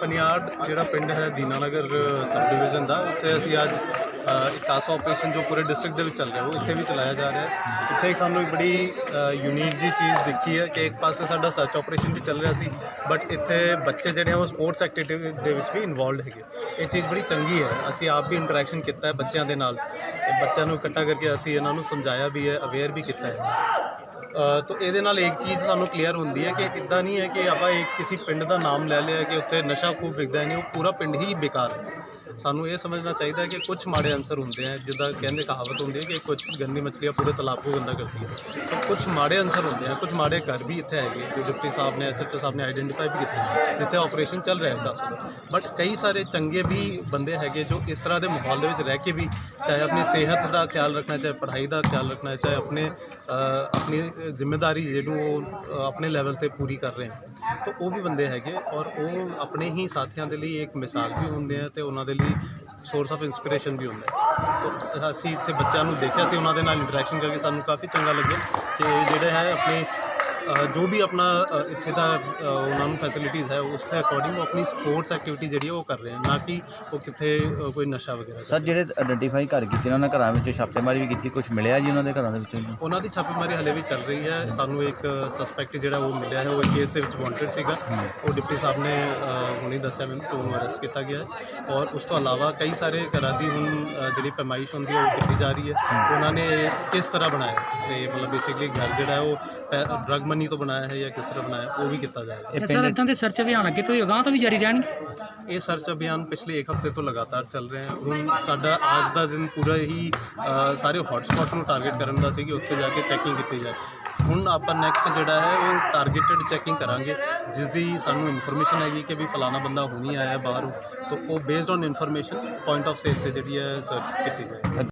ਪਨਿਆੜ ਜਿਹੜਾ ਪਿੰਡ ਹੈ ਦੀਨਾਨਗਰ ਸਬ ਡਿਵੀਜ਼ਨ ਦਾ ਉੱਥੇ ਅਸੀਂ ਅੱਜ ਅ, ਇੱਕ ਆਪਰੇਸ਼ਨ ਜੋ ਪੂਰੇ ਡਿਸਟ੍ਰਿਕਟ ਦੇ ਵਿੱਚ ਚੱਲ ਰਿਹਾ ਉਹ ਇੱਥੇ ਵੀ ਚਲਾਇਆ ਜਾ ਰਿਹਾ ਹੈ। ਇੱਥੇ ਇੱਕ ਸਾਨੂੰ ਬੜੀ ਯੂਨੀਕ ਜੀ ਚੀਜ਼ ਦੇਖੀ ਹੈ ਕਿ ਇੱਕ ਪਾਸੇ ਸਾਡਾ ਸਰਚ ਆਪਰੇਸ਼ਨ ਵੀ ਚੱਲ ਰਿਹਾ ਸੀ ਬਟ ਇੱਥੇ ਬੱਚੇ ਜਿਹੜੇ ਆ ਉਹ ਸਪੋਰਟਸ ਐਕਟੀਵਿਟੀ ਦੇ ਵਿੱਚ ਵੀ ਇਨਵੋਲਡ ਹੈਗੇ। ਇਹ ਚੀਜ਼ ਬੜੀ ਚੰਗੀ ਹੈ ਅਸੀਂ ਆਪ ਵੀ ਇੰਟਰੈਕਸ਼ਨ ਕੀਤਾ ਹੈ ਬੱਚਿਆਂ ਦੇ ਨਾਲ ਬੱਚਿਆਂ ਨੂੰ ਇਕੱਠਾ ਕਰਕੇ ਅਸੀਂ ਇਹਨਾਂ ਨੂੰ ਸਮਝਾਇਆ ਵੀ ਹੈ ਅਵੇਅਰ ਵੀ ਕੀਤਾ ਹੈ। ਤਾਂ ਇਹਦੇ ਨਾਲ ਇੱਕ ਚੀਜ਼ ਸਾਨੂੰ ਕਲੀਅਰ ਹੁੰਦੀ ਹੈ ਕਿ ਇਦਾਂ ਨਹੀਂ ਹੈ ਕਿ ਆਪਾਂ ਇੱਕ ਕਿਸੇ ਪਿੰਡ ਦਾ ਨਾਮ ਲੈ ਲਿਆ ਕਿ ਉੱਥੇ ਨਸ਼ਾ ਖੂਬ ਵਿਕਦਾ ਨਹੀਂ, ਉਹ ਪੂਰਾ ਪਿੰਡ ਹੀ ਬੇਕਾਰ ਹੈ। ਸਾਨੂੰ ਇਹ ਸਮਝਣਾ ਚਾਹੀਦਾ ਹੈ ਕਿ ਕੁਝ ਮਾੜੇ ਅਨਸਰ ਹੁੰਦੇ ਆ ਜਿੱਦਾਂ ਕਹਿੰਦੇ ਕਹਾਵਤ ਹੁੰਦੀ ਹੈ ਕਿ ਕੁਝ ਗੰਦੀ ਮੱਛਲੀਆਂ ਪੂਰੇ ਤਲਾਬ ਨੂੰ ਗੰਦਾ ਕਰਦੀ ਹੈ। ਤਾਂ ਕੁਝ ਮਾੜੇ ਅਨਸਰ ਹੁੰਦੇ ਆ ਕੁਝ ਮਾੜੇ ਘਰ ਵੀ ਇੱਥੇ ਹੈਗੇ ਜੋ ਡਿਪਟੀ ਸਾਹਿਬ ਨੇ ਐਸਐਚਓ ਸਾਹਿਬ ਨੇ ਆਈਡੈਂਟੀਫਾਈ ਵੀ ਕੀਤੇ ਜਿੱਥੇ ਆਪਰੇਸ਼ਨ ਚੱਲ ਰਿਹਾ ਹੈ, ਦੱਸ ਬਟ ਕਈ ਸਾਰੇ ਚੰਗੇ ਵੀ ਬੰਦੇ ਹੈਗੇ ਜੋ ਇਸ ਤਰ੍ਹਾਂ ਦੇ ਮਾਹੌਲ ਦੇ ਵਿੱਚ ਰਹਿ ਕੇ ਵੀ ਚਾਹੇ ਆਪਣੀ ਸਿਹਤ ਦਾ ਖਿਆਲ ਰੱਖਣਾ ਚਾਹੇ ਪੜ੍ਹਾਈ ਦਾ ਖਿਆਲ ਰੱਖਣਾ ਚਾਹੇ ਆਪਣੇ ਆਪਣੀ ਜ਼ਿੰਮੇਵਾਰੀ ਜਿਹਨੂੰ ਉਹ ਆਪਣੇ ਲੈਵਲ ਤੇ ਪੂਰੀ ਕਰ ਰਹੇ ਹਨ। ਤਾਂ ਉਹ ਵੀ ਬੰਦੇ ਹੈਗੇ ਔਰ ਉਹ ਆਪਣੇ ਹੀ ਸਾਥੀਆਂ ਦੇ ਲਈ ਇੱਕ ਮਿਸਾਲ ਵੀ ਹੁੰਦੇ ਆ ਤੇ ਉਹਨਾਂ ਦੇ ਲਈ ਸੋਰਸ ਆਫ ਇਨਸਪੀਰੇਸ਼ਨ ਵੀ ਹੁੰਦਾ ਹੈ। ਅਸੀਂ ਇੱਥੇ ਬੱਚਿਆਂ ਨੂੰ ਦੇਖਿਆ ਸੀ ਉਹਨਾਂ ਦੇ ਨਾਲ ਇੰਟਰੈਕਸ਼ਨ ਕਰਕੇ ਸਾਨੂੰ ਕਾਫੀ ਚੰਗਾ ਲੱਗਿਆ ਕਿ ਇਹ ਜਿਹੜੇ ਹੈ ਆਪਣੇ ਜੋ ਵੀ ਆਪਣਾ ਇੱਥੇ ਦਾ ਉਹਨਾਂ ਨੂੰ ਫੈਸਿਲਿਟੀਜ਼ ਹੈ ਉਸ ਦੇ ਅਕੋਰਡਿੰਗ ਉਹ ਆਪਣੀ ਸਪੋਰਟਸ ਐਕਟੀਵਿਟੀ ਜਿਹੜੀ ਹੈ ਉਹ ਕਰ ਰਹੇ ਹਨ ਨਾ ਕਿ ਉਹ ਕਿੱਥੇ ਕੋਈ ਨਸ਼ਾ ਵਗੈਰਾ ਸਰ ਜਿਹੜੇ ਆਇਡੈਂਟੀਫਾਈ ਕਰ ਕੀਤੇ ਉਹਨਾਂ ਘਰਾਂ ਵਿੱਚ ਛਾਪੇਮਾਰੀ ਵੀ ਕੀਤੀ ਕੁਝ ਮਿਲਿਆ ਜੀ ਉਹਨਾਂ ਦੇ ਘਰਾਂ ਦੇ ਵਿੱਚੋਂ ਉਹਨਾਂ ਦੀ ਛਾਪੇਮਾਰੀ ਹਲੇ ਵੀ ਚੱਲ ਰਹੀ ਹੈ। ਸਾਨੂੰ ਇੱਕ ਸਸਪੈਕਟ ਜਿਹੜਾ ਉਹ ਮਿਲਿਆ ਹੈ ਉਹ ਕੇਸ ਦੇ ਵਿੱਚ ਵਾਂਟਡ ਸੀਗਾ। ਉਹ ਡਿਪਟੀ ਸਾਹਿਬ ਨੇ ਹੁਣੀ ਦੱਸਿਆ ਮੈਨੂੰ ਕਿ ਉਹਨੂੰ ਅਰੈਸਟ ਕੀਤਾ ਗਿਆ ਔਰ ਉਸ ਤੋਂ ਇਲਾਵਾ ਕਈ ਸਾਰੇ ਘਰਾਂ ਦੀ ਹੁਣ ਜਿਹੜੀ ਪੈਮਾਇਸ਼ ਹੁੰਦੀ ਹੈ ਉਹ ਕੀਤੀ ਜਾ ਰਹੀ ਹੈ। ਉਹਨਾਂ ਨੇ ਕਿਸ ਤਰ੍ਹਾਂ ਬਣਾਇਆ ਤੇ ਮਤਲਬ ਬੇਸਿਕਲੀ ਘਰ ਜਿਹੜਾ ਉਹ ਡਰਗ ਮਨੀ ਤੋਂ ਬਣਾਇਆ ਹੈ ਜਾਂ ਕਿਸ ਤਰ੍ਹਾਂ ਬਣਾਇਆ ਉਹ ਵੀ ਕੀਤਾ ਜਾਏਗਾ। ਇਹ ਤੇ ਸਰ ਇਦਾਂ ਦੇ ਸਰਚ ਅਭਿਆਨ ਅੱਗੇ ਤੋਂ ਅਗਾਂਹ ਤੋਂ ਵੀ ਜਾਰੀ ਰਹਿਣਗੇ? ਇਹ ਸਰਚ ਅਭਿਆਨ ਪਿਛਲੇ ਇੱਕ ਹਫ਼ਤੇ ਤੋਂ ਲਗਾਤਾਰ ਚੱਲ ਰਿਹਾ ਹੈ। ਹੁਣ ਸਾਡਾ ਅੱਜ ਦਾ ਦਿਨ ਪੂਰਾ ਹੀ ਅ, ਸਾਰੇ ਹੌਟਸਪੌਟ ਨੂੰ ਟਾਰਗੇਟ ਕਰਨ ਦਾ ਸੀ ਕਿ ਉੱਥੇ ਜਾ ਕੇ ਚੈਕਿੰਗ ਕੀਤੀ ਜਾਏ। ਹੁਣ ਆਪਾਂ ਨੈਕਸਟ ਜਿਹੜਾ ਹੈ ਉਹ ਟਾਰਗੇਟਡ ਚੈਕਿੰਗ ਕਰਾਂਗੇ ਜਿਸ ਦੀ ਸਾਨੂੰ ਇਨਫੋਰਮੇਸ਼ਨ ਹੈਗੀ ਕਿ ਵੀ ਫਲਾਣਾ ਬੰਦਾ ਹੁਣੀ ਆਇਆ ਬਾਹਰੋਂ। ਤਾਂ ਉਹ based on information point of sale ਤੇ ਜਿਹੜੀ ਹੈ ਸਰਚ ਕੀਤੀ ਜਾਏ